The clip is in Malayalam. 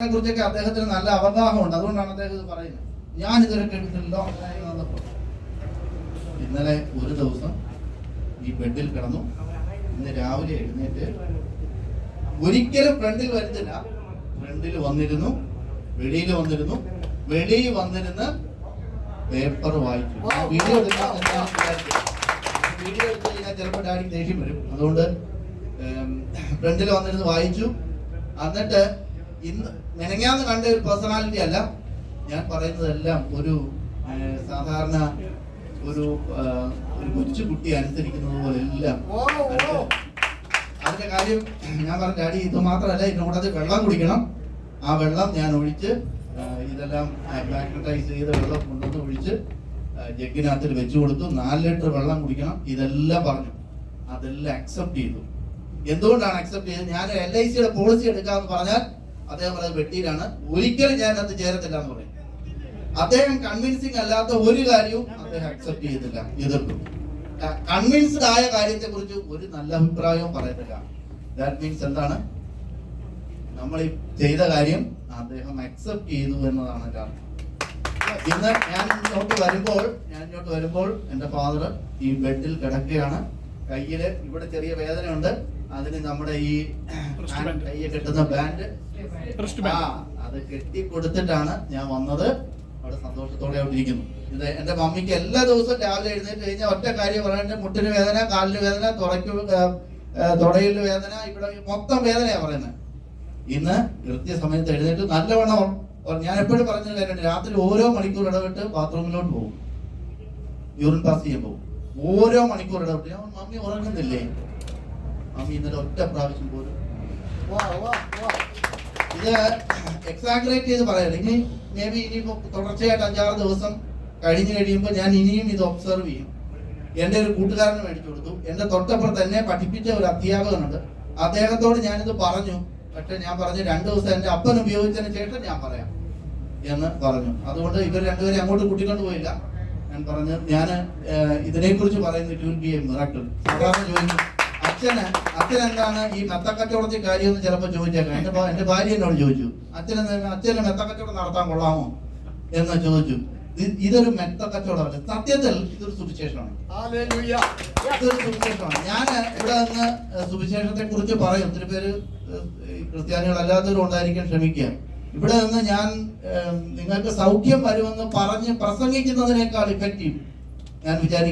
കുറിച്ചൊക്കെ അദ്ദേഹത്തിന് നല്ല അവഗാഹമുണ്ട്. അതുകൊണ്ടാണ് അദ്ദേഹം ഇത് പറയുന്നത്. ഞാൻ ഇതുവരെ കേട്ടിട്ടില്ലോ ഇന്നലെ ഒരു ദിവസം ഈ ബെഡിൽ കിടന്നു. ഇന്ന് രാവിലെ എഴുന്നേറ്റ് ഒരിക്കലും ഫ്രണ്ടിൽ വരുന്നില്ല. ഫ്രണ്ടിൽ വന്നിരുന്നു. വെളിയിൽ വന്നിരുന്നു. വെളിയിൽ വന്നിരുന്ന് പേപ്പർ വായിച്ചു. വീഡിയോ വീഡിയോ എടുത്ത് കഴിഞ്ഞാൽ ചിലപ്പോൾ ഡാഡി ദേഷ്യം വരും. അതുകൊണ്ട് ഫ്രണ്ടിൽ വന്നിരുന്ന് വായിച്ചു. എന്നിട്ട് ഇന്ന് മെനങ്ങാന്ന് കണ്ട ഒരു പേഴ്സണാലിറ്റി അല്ല. ഞാൻ പറയുന്നതെല്ലാം ഒരു സാധാരണ ഒരു ഒരു കൊച്ചു കുട്ടി അനുസരിക്കുന്നത് പോലെ എല്ലാം. അതിന്റെ കാര്യം ഞാൻ പറഞ്ഞ ഡാഡി ഇത് മാത്രമല്ല ഇതിന്റെ കൂടെ വെള്ളം കുടിക്കണം. ആ വെള്ളം ഞാൻ ഒഴിച്ച് ഇതെല്ലാം പാക്കറ്റൈസ് ചെയ്ത വെള്ളം കൊണ്ടുവന്ന് ഒഴിച്ച് ജഗ്ഗിനകത്തിൽ വെച്ചു കൊടുത്തു. നാല് ലിറ്റർ വെള്ളം കുടിക്കണം. ഇതെല്ലാം പറഞ്ഞു. അതെല്ലാം അക്സെപ്റ്റ് ചെയ്തു. എന്തുകൊണ്ടാണ് അക്സെപ്റ്റ് ചെയ്തത്? ഞാൻ എൽ ഐ സിയുടെ പോളിസി എടുക്കാമെന്ന് പറഞ്ഞാൽ അദ്ദേഹം പറയുന്നത് വെട്ടിയിലാണ് ഒരിക്കലും ഞാൻ അത് ചേരത്തില്ല എന്ന് പറയും. അദ്ദേഹം കൺവിൻസിങ് അല്ലാത്ത ഒരു കാര്യവും അദ്ദേഹം അക്സെപ്റ്റ് ചെയ്തില്ല എതിർത്തു കൺവിൻസ്ഡ് ആയ കാര്യത്തെ കുറിച്ച് ഒരു നല്ല അഭിപ്രായവും പറയത്തില്ല. ദാറ്റ് മീൻസ് എന്താണ്? നമ്മൾ ഈ ചെയ്ത കാര്യം അദ്ദേഹം അക്സെപ്റ്റ് ചെയ്തു എന്നതാണ് എന്റെ അർത്ഥം. ഇന്ന് ഞാൻ ഇങ്ങോട്ട് വരുമ്പോൾ ഞാൻ ഇങ്ങോട്ട് വരുമ്പോൾ എന്റെ ഫാദർ ഈ ബെഡിൽ കിടക്കുകയാണ്. കയ്യിൽ ഇവിടെ ചെറിയ വേദനയുണ്ട്. അതിന് നമ്മുടെ ഈ കെട്ടുന്ന ബാൻഡ്. ആ അത് കെട്ടി കൊടുത്തിട്ടാണ് ഞാൻ വന്നത്. അവിടെ സന്തോഷത്തോടെ അവിടെ ഇരിക്കുന്നു. ഇത് എന്റെ മമ്മിക്ക് എല്ലാ ദിവസവും രാവിലെ എഴുന്നേറ്റ് കഴിഞ്ഞാൽ ഒറ്റ കാര്യം പറയുന്നത് മുട്ടിന് വേദന കാലിന് വേദന തുടയ്ക്ക് തുടയിൽ വേദന ഇവിടെ മൊത്തം വേദനയാ പറയുന്നത് ഇന്ന് കൃത്യസമയത്ത് എഴുന്നേറ്റ് നല്ലവണ്ണം ഞാൻ എപ്പോഴും പറഞ്ഞ കാര്യമുണ്ട്. രാത്രി ഓരോ മണിക്കൂർ ഇടവിട്ട് ബാത്റൂമിലോട്ട് പോകും. യൂറിൻ പാസ് ചെയ്യാൻ പോകും. ഓരോ മണിക്കൂർ ഇടവിട്ട്. ഞാൻ മമ്മി ഉറങ്ങുന്നില്ലേ? മമ്മി ഇന്നലെ ഒറ്റ പ്രാവശ്യം പോലും ഇത് എക്സാഗ്രേറ്റ് ചെയ്ത് പറയല്ല ഇനി മേ ബി ഇനിയിപ്പോ തുടർച്ചയായിട്ട് അഞ്ചാറ് ദിവസം കഴിഞ്ഞു കഴിയുമ്പോൾ ഞാൻ ഇനിയും ഇത് ഒബ്സർവ് ചെയ്യും. എന്റെ ഒരു കൂട്ടുകാരന് മേടിച്ചു കൊടുത്തു. എന്റെ തൊട്ടപ്പുറത്ത് തന്നെ പഠിപ്പിച്ച ഒരു അധ്യാപകനുണ്ട്. അദ്ദേഹത്തോട് ഞാനിത് പറഞ്ഞു. പക്ഷെ ഞാൻ പറഞ്ഞു രണ്ടു ദിവസം എന്റെ അപ്പൻ ഉപയോഗിച്ചതിന് ശേഷം ഞാൻ പറയാം. എന്ന് പറഞ്ഞു. അതുകൊണ്ട് ഇവർ രണ്ടുപേരെ അങ്ങോട്ട് കൂട്ടിക്കൊണ്ട് പോയില്ല. ഞാൻ പറഞ്ഞു ഞാൻ ഇതിനെക്കുറിച്ച് പറയുന്നത് it will be a miracle സാധാരണ ചോദിക്കും അച്ഛന് അച്ഛൻ എന്താണ് ഈ മെത്തക്കച്ചവടത്തിൽ കാര്യം എന്ന് ചിലപ്പോൾ ചോദിച്ചേക്കാം എന്റെ ഭാ- എന്റെ ഭാര്യ എന്നോട് ചോദിച്ചു അച്ഛൻ അച്ഛന് മെത്തക്കച്ചവടം നടത്താൻ കൊള്ളാമോ? എന്ന് ചോദിച്ചു. ഇതൊരു മെത്തക്കച്ചവടമല്ല. സത്യത്തിൽ ഇതൊരു സുവിശേഷമാണ്. ഇതൊരു സുവിശേഷമാണ്. ഞാൻ ഇവിടെ നിന്ന് സുവിശേഷത്തെ കുറിച്ച് പറയും. ഒത്തിരി പേര് ക്രിസ്ത്യാനികൾ അല്ലാത്തവരും ക്രിസ്ത്യാനികളല്ലാത്തവരും ഉണ്ടായിരിക്കാൻ ശ്രമിക്കുക. ഇവിടെ നിന്ന് ഞാൻ നിങ്ങൾക്ക് സൗഖ്യം വരുമെന്ന് പറഞ്ഞ് പ്രസംഗിക്കുന്നതിനേക്കാൾ ഇഫക്റ്റീവ് ഞാൻ വിചാരിക്കും